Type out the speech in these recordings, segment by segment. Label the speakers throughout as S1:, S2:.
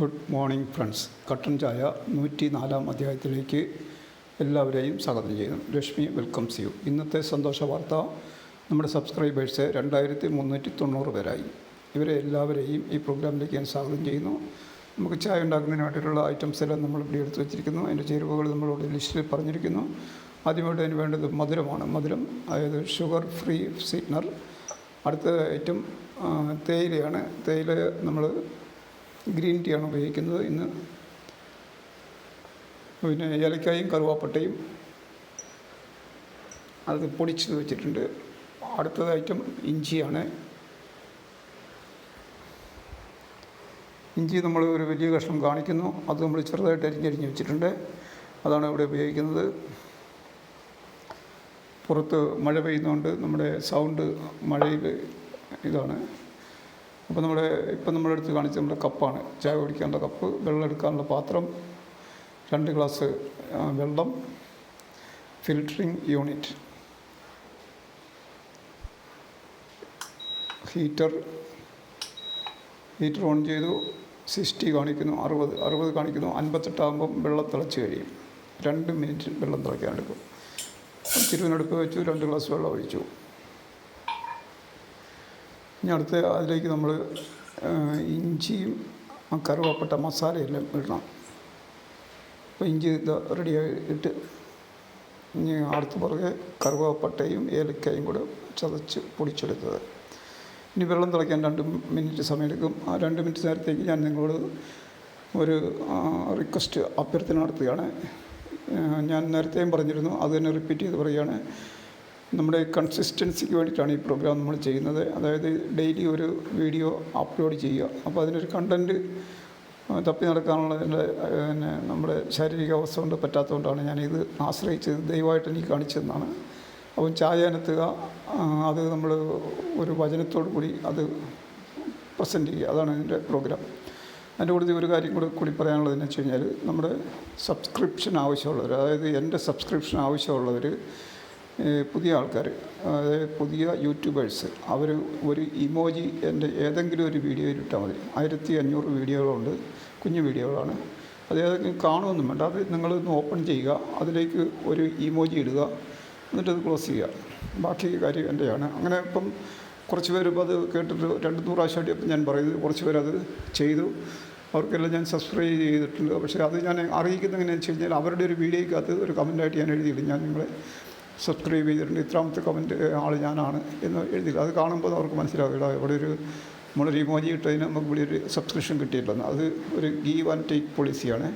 S1: Good morning friends. കട്ടൻ ചായ നൂറ്റി നാലാം അധ്യായത്തിലേക്ക് എല്ലാവരെയും സ്വാഗതം ചെയ്യുന്നു. Reshmi welcomes you. ഇന്നത്തെ സന്തോഷ വാർത്ത നമ്മുടെ സബ്സ്ക്രൈബേഴ്സ് രണ്ടായിരത്തി മുന്നൂറ്റി തൊണ്ണൂറ് പേരായി. ഇവരെ എല്ലാവരെയും ഈ പ്രോഗ്രാമിലേക്ക് ഞാൻ സ്വാഗതം ചെയ്യുന്നു. നമുക്ക് ചായ ഉണ്ടാക്കുന്നതിന് വേണ്ടിയിട്ടുള്ള ഐറ്റംസ് എല്ലാം നമ്മൾ ഇവിടെ എടുത്ത് വെച്ചിരിക്കുന്നു. അതിന്റെ ചേരുവകൾ നമ്മളോട് ലിസ്റ്റിൽ പറഞ്ഞിരിക്കുന്നു. ആദ്യമായിട്ട് അതിന് വേണ്ടത് മധുരമാണ്. മധുരം അതായത് ഷുഗർ ഫ്രീ സ്വീറ്റ്നർ അടുത്ത ഐറ്റം തേയിലയാണ്. തേയില നമ്മൾ ഗ്രീൻ ടീ ആണ് ഉപയോഗിക്കുന്നത്. ഇന്ന് പിന്നെ ഏലക്കായും കറുവാപ്പട്ടയും അത് പൊടിച്ച് വെച്ചിട്ടുണ്ട്. അടുത്തത് ഐറ്റം ഇഞ്ചിയാണ്. ഇഞ്ചി നമ്മൾ ഒരു വലിയ കഷ്ണം കാണിക്കുന്നു. അത് നമ്മൾ ചെറുതായിട്ട് അരിഞ്ഞരിഞ്ഞ് വെച്ചിട്ടുണ്ട്. അതാണ് ഇവിടെ ഉപയോഗിക്കുന്നത്. പുറത്ത് മഴ പെയ്യുന്നതുകൊണ്ട് നമ്മുടെ സൗണ്ട് മഴയിൽ ഇതാണ്. അപ്പോൾ നമ്മുടെ ഇപ്പം നമ്മുടെ അടുത്ത് കാണിച്ച നമ്മുടെ കപ്പാണ്. ചായ കുടിക്കാനുള്ള കപ്പ് വെള്ളം എടുക്കാനുള്ള പാത്രം രണ്ട് ഗ്ലാസ് വെള്ളം filtering unit heater heater on ചെയ്തു സിക്സ്റ്റി കാണിക്കുന്നു അറുപത് അറുപത് കാണിക്കുന്നു അൻപത്തെട്ടാകുമ്പം വെള്ളം തിളച്ച് കഴിയും. രണ്ട് മിനിറ്റ് വെള്ളം തിളയ്ക്കാൻ എടുക്കും തിരുവനടുപ്പ് വെച്ചു രണ്ട് ഗ്ലാസ് വെള്ളം ഒഴിച്ചു. ഇനി അടുത്ത് അതിലേക്ക് നമ്മൾ ഇഞ്ചിയും കറുവപ്പട്ട മസാലയെല്ലാം ഇടണം. അപ്പോൾ ഇഞ്ചി ഇത് റെഡിയായിട്ട് ഇനി അടുത്ത് പുറകെ കറുവപ്പട്ടയും ഏലക്കായും കൂടെ ചതച്ച് പൊടിച്ചെടുത്തത്. ഇനി വെള്ളം തിളയ്ക്കാൻ രണ്ട് മിനിറ്റ് സമയമെടുക്കും. ആ രണ്ട് മിനിറ്റ് നേരത്തേക്ക് ഞാൻ നിങ്ങളോട് ഒരു റിക്വസ്റ്റ് അഭ്യർത്ഥന നടത്തുകയാണ്. ഞാൻ നേരത്തെയും പറഞ്ഞിരുന്നു അത് തന്നെ റിപ്പീറ്റ് ചെയ്ത് പറയുകയാണ്. നമ്മുടെ കൺസിസ്റ്റൻസിക്ക് വേണ്ടിയിട്ടാണ് ഈ പ്രോഗ്രാം നമ്മൾ ചെയ്യുന്നത്. അതായത് ഡെയിലി ഒരു വീഡിയോ അപ്ലോഡ് ചെയ്യുക. അപ്പോൾ അതിനൊരു കണ്ടന്റ് തപ്പി നടക്കാനുള്ള പിന്നെ നമ്മുടെ ശാരീരിക അവസ്ഥ കൊണ്ട് പറ്റാത്തതുകൊണ്ടാണ് ഞാനിത് ആശ്രയിച്ചത്. ദയവായിട്ട് എനിക്ക് കാണിച്ചതെന്നാണ്. അപ്പം ചായ അനത്തുക ആ, അത് നമ്മൾ ഒരു വചനത്തോടു കൂടി അത് പ്രസന്റ് ചെയ്യുക. അതാണ് ഇതിന്റെ പ്രോഗ്രാം അതിന്റെ കൂടെ ഒരു കാര്യം കൂടെ കൂടി പറയാനുള്ളത് എന്ന് വെച്ച് കഴിഞ്ഞാൽ നമ്മുടെ സബ്സ്ക്രിപ്ഷൻ ആവശ്യമുള്ളവർ അതായത് എന്റെ സബ്സ്ക്രിപ്ഷൻ ആവശ്യമുള്ളവർ പുതിയ ആൾക്കാർ അതായത് പുതിയ യൂട്യൂബേഴ്സ് അവർ ഒരു ഇമോജി എന്റെ ഏതെങ്കിലും ഒരു വീഡിയോയിൽ ഇട്ടാൽ മതി. ആയിരത്തി അഞ്ഞൂറ് വീഡിയോകളുണ്ട് കുഞ്ഞു വീഡിയോകളാണ്. അത് ഏതെങ്കിലും കാണുമൊന്നും വേണ്ട. അത് നിങ്ങളൊന്ന് ഓപ്പൺ ചെയ്യുക അതിലേക്ക് ഒരു ഇമോജി ഇടുക എന്നിട്ടത് ക്ലോസ് ചെയ്യുക. ബാക്കി കാര്യം എന്റെയാണ്. അങ്ങനെ ഇപ്പം കുറച്ച് പേര് ഇപ്പോൾ അത് കേട്ടിട്ട് രണ്ട് നൂറ് പ്രാവശ്യമായിട്ട് ഞാൻ പറയുന്നത് കുറച്ച് പേരത് ചെയ്തു. അവർക്കെല്ലാം ഞാൻ സബ്സ്ക്രൈബ് ചെയ്തിട്ടുണ്ട്. പക്ഷേ അത് ഞാൻ അറിയിക്കുന്നത് എങ്ങനെയാണെന്ന് വെച്ച് കഴിഞ്ഞാൽ അവരുടെ ഒരു വീഡിയോയ്ക്കകത്ത് ഒരു കമന്റായിട്ട് ഞാൻ എഴുതിയിടും. ഞാൻ നിങ്ങളെ സബ്സ്ക്രൈബ് ചെയ്തിട്ടുണ്ട്. ഇത്രാമത്തെ കമന്റ് ആൾ ഞാനാണ് എന്ന് എഴുതി അത് കാണുമ്പോൾ അവർക്ക് മനസ്സിലാവും ഇവിടെ ഒരു നമ്മളൊരു ഇമോജി ഇട്ടതിന് നമുക്ക് ഇവിടെ ഒരു സബ്സ്ക്രിപ്ഷൻ കിട്ടിയിട്ടില്ലെന്ന്. അത് ഒരു ഗീവ് ആൻഡ് ടേക്ക് പോളിസിയാണ്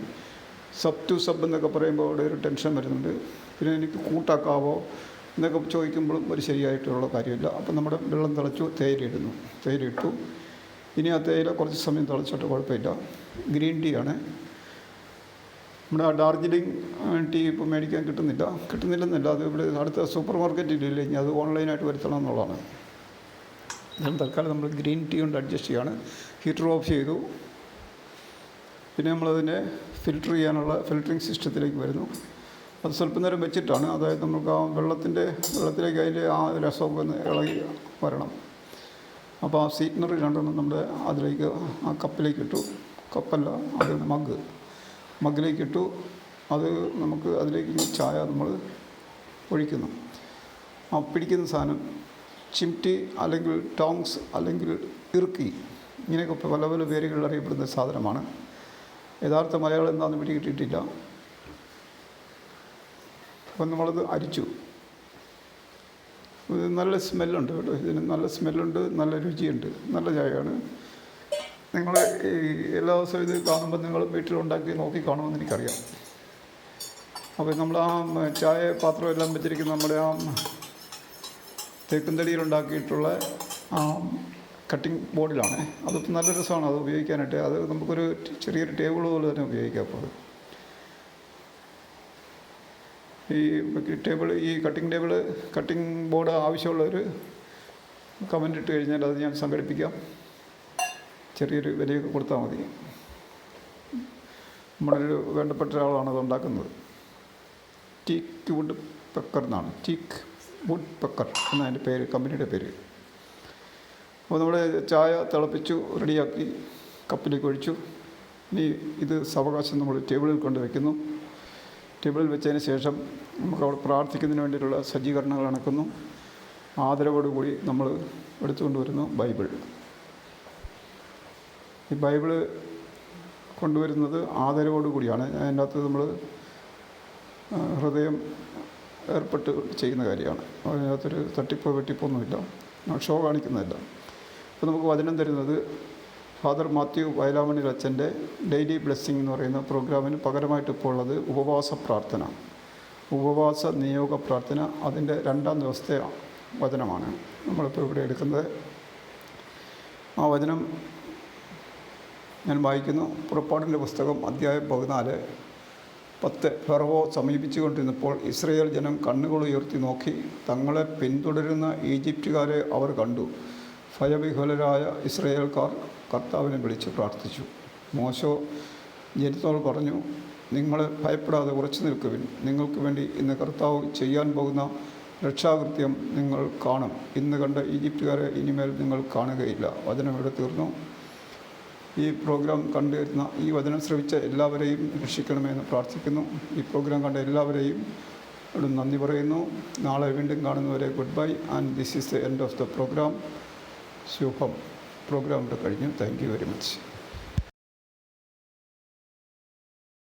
S1: സബ് ടു സബ് എന്നൊക്കെ പറയുമ്പോൾ അവിടെ ഒരു ടെൻഷൻ വരുന്നുണ്ട്. പിന്നെ എനിക്ക് കൂട്ടാക്കാവോ എന്നൊക്കെ ചോദിക്കുമ്പോഴും ഒരു ശരിയായിട്ടുള്ള കാര്യമില്ല. അപ്പം നമ്മുടെ വെള്ളം തിളച്ചു തേയിലയിടുന്നു തേയിലയിട്ടു ഇനി ആ തേയില കുറച്ച് സമയം തിളച്ചിട്ട് കുഴപ്പമില്ല. ഗ്രീൻ ടീ ആണ്. നമ്മുടെ ഡാർജിലിംഗ് ടീ ഇപ്പോൾ മേടിക്കാൻ കിട്ടുന്നില്ല. കിട്ടുന്നില്ലെന്നല്ല അത് ഇവിടെ അടുത്ത സൂപ്പർ മാർക്കറ്റിലില്ല അത് ഓൺലൈനായിട്ട് വരുത്തണം എന്നുള്ളതാണ്. ഞാൻ തൽക്കാലം നമ്മൾ ഗ്രീൻ ടീ കൊണ്ട് അഡ്ജസ്റ്റ് ചെയ്യാണ്. ഹീറ്റർ ഓഫ് ചെയ്തു. പിന്നെ നമ്മളതിനെ ഫിൽറ്റർ ചെയ്യാനുള്ള ഫിൽറ്ററിങ് സിസ്റ്റത്തിലേക്ക് വരുന്നു. അത് സ്വല്പം നേരം വെച്ചിട്ടാണ്. അതായത് നമുക്ക് ആ വെള്ളത്തിന്റെ വെള്ളത്തിലേക്ക് അതിന്റെ ആ രസമൊക്കെ ഒന്ന് ഇളകി വരണം. അപ്പോൾ ആ സീറ്റ്നറി രണ്ടെണ്ണം നമ്മുടെ അതിലേക്ക് ആ കപ്പിലേക്ക് ഇട്ടു. കപ്പല്ല അത് മഗ്. മഗ്ഗിലേക്ക് ഇട്ടു. അത് നമുക്ക് അതിലേക്ക് ചായ നമ്മൾ ഒഴിക്കുന്നു. ആ പിടിക്കുന്ന സാധനം ചിംറ്റി അല്ലെങ്കിൽ ടോങ്സ് അല്ലെങ്കിൽ ഇറുക്കി ഇങ്ങനെയൊക്കെ പല പല പേരുകളിൽ അറിയപ്പെടുന്ന സാധനമാണ്. യഥാർത്ഥ മലയാളം എന്താണെന്ന് പിടി കിട്ടിയിട്ടില്ല. അപ്പം നമ്മളത് അരിച്ചു. നല്ല സ്മെല്ലുണ്ട് കേട്ടോ. ഇതിന് നല്ല സ്മെല്ലുണ്ട് നല്ല രുചിയുണ്ട് നല്ല ചായയാണ്. നിങ്ങൾ ഈ എല്ലാ ദിവസവും ഇത് കാണുമ്പോൾ നിങ്ങൾ വീട്ടിലുണ്ടാക്കി നോക്കി കാണുമെന്ന് എനിക്കറിയാം. അപ്പോൾ നമ്മൾ ആ ചായ പാത്രം എല്ലാം വെച്ചിരിക്കുന്ന നമ്മുടെ ആ തേക്കുന്തടിയിലുണ്ടാക്കിയിട്ടുള്ള ആ കട്ടിംഗ് ബോർഡിലാണ്. അത് നല്ല രസമാണ് അത് ഉപയോഗിക്കാനായിട്ട്. അത് നമുക്കൊരു ചെറിയൊരു ടേബിൾ പോലെ തന്നെ ഉപയോഗിക്കാം അപ്പോൾ ഈ ടേബിൾ ഈ കട്ടിംഗ് ടേബിൾ കട്ടിംഗ് ബോർഡ് ആവശ്യമുള്ളവർ കമന്റ് ഇട്ട് കഴിഞ്ഞാൽ അത് ഞാൻ സംഘടിപ്പിക്കാം. ചെറിയൊരു വിലയൊക്കെ കൊടുത്താൽ മതി. നമ്മുടെ ഒരു വേണ്ടപ്പെട്ട ഒരാളാണ് അത് ഉണ്ടാക്കുന്നത്. ടീക്ക് വുഡ് പെക്കർ എന്നാണ്. ടീക്ക് വുഡ് പെക്കർ എന്നതിന്റെ പേര് കമ്പനിയുടെ പേര്. അപ്പോൾ നമ്മൾ ചായ തിളപ്പിച്ചു റെഡിയാക്കി കപ്പിലേക്ക് ഒഴിച്ചു. ഇനി ഇത് സാവകാശം നമ്മൾ ടേബിളിൽ കൊണ്ട് വയ്ക്കുന്നു ടേബിളിൽ വെച്ചതിന് ശേഷം നമുക്ക് അവിടെ പ്രാർത്ഥിക്കുന്നതിന് വേണ്ടിയിട്ടുള്ള സജ്ജീകരണങ്ങൾ നടക്കുന്നു ആദരവോടുകൂടി നമ്മൾ എടുത്തുകൊണ്ടുവരുന്നു ബൈബിൾ. ഈ ബൈബിൾ കൊണ്ടുവരുന്നത് ആദരവോടുകൂടിയാണ് അതിന്റെ അകത്ത് നമ്മൾ ഹൃദയം ഏർപ്പെട്ട് ചെയ്യുന്ന കാര്യമാണ്. അതിനകത്തൊരു തട്ടിപ്പോ വെട്ടിപ്പൊന്നുമില്ല. ഷോ കാണിക്കുന്നതല്ല. അപ്പോൾ നമുക്ക് വചനം തരുന്നത് ഫാദർ മാത്യു വയലാമണി അച്ഛന്റെ ഡെയിലി ബ്ലെസ്സിങ് എന്ന് പറയുന്ന പ്രോഗ്രാമിന് പകരമായിട്ട് ഇപ്പോൾ ഉള്ളത് ഉപവാസ പ്രാർത്ഥന. ഉപവാസ നിയോഗ പ്രാർത്ഥന അതിന്റെ രണ്ടാം ദിവസത്തെ വചനമാണ്. നമ്മളിപ്പോൾ ഇവിടെ എടുക്കുന്നത്. ആ വചനം ഞാൻ വായിക്കുന്നു പുറപ്പാടിന്റെ പുസ്തകം അധ്യായം പതിനാല്. പത്ത്. ഫെറവോ സമീപിച്ചുകൊണ്ടിരുന്നപ്പോൾ ഇസ്രയേൽ ജനം കണ്ണുകൾ ഉയർത്തി നോക്കി. തങ്ങളെ പിന്തുടരുന്ന ഈജിപ്റ്റുകാരെ അവർ കണ്ടു. ഭയവിഹുലരായ ഇസ്രയേൽക്കാർ കർത്താവിനെ വിളിച്ച് പ്രാർത്ഥിച്ചു. മോശോ ജനത്തോട് പറഞ്ഞു നിങ്ങൾ ഭയപ്പെടാതെ ഉറച്ചു നിൽക്കുവിൻ. നിങ്ങൾക്ക് വേണ്ടി ഇന്ന് കർത്താവ് ചെയ്യാൻ പോകുന്ന രക്ഷാകൃത്യം നിങ്ങൾ കാണും. ഇന്ന് കണ്ട ഈജിപ്തുകാരെ ഇനിമേൽ നിങ്ങൾ കാണുകയില്ല. വചനം ഇവിടെ തീർന്നു. ഈ പ്രോഗ്രാം കണ്ടിരുന്ന ഈ വചനം ശ്രവിച്ച എല്ലാവരെയും രക്ഷിക്കണമെന്ന് പ്രാർത്ഥിക്കുന്നു. ഈ പ്രോഗ്രാം കണ്ട എല്ലാവരെയും ഇവിടെ നന്ദി പറയുന്നു. നാളെ വീണ്ടും കാണുന്നവരെ goodbye. And this is the end of the programme. Shubham. Programme ഇവിടെ കഴിഞ്ഞു. Thank you very much.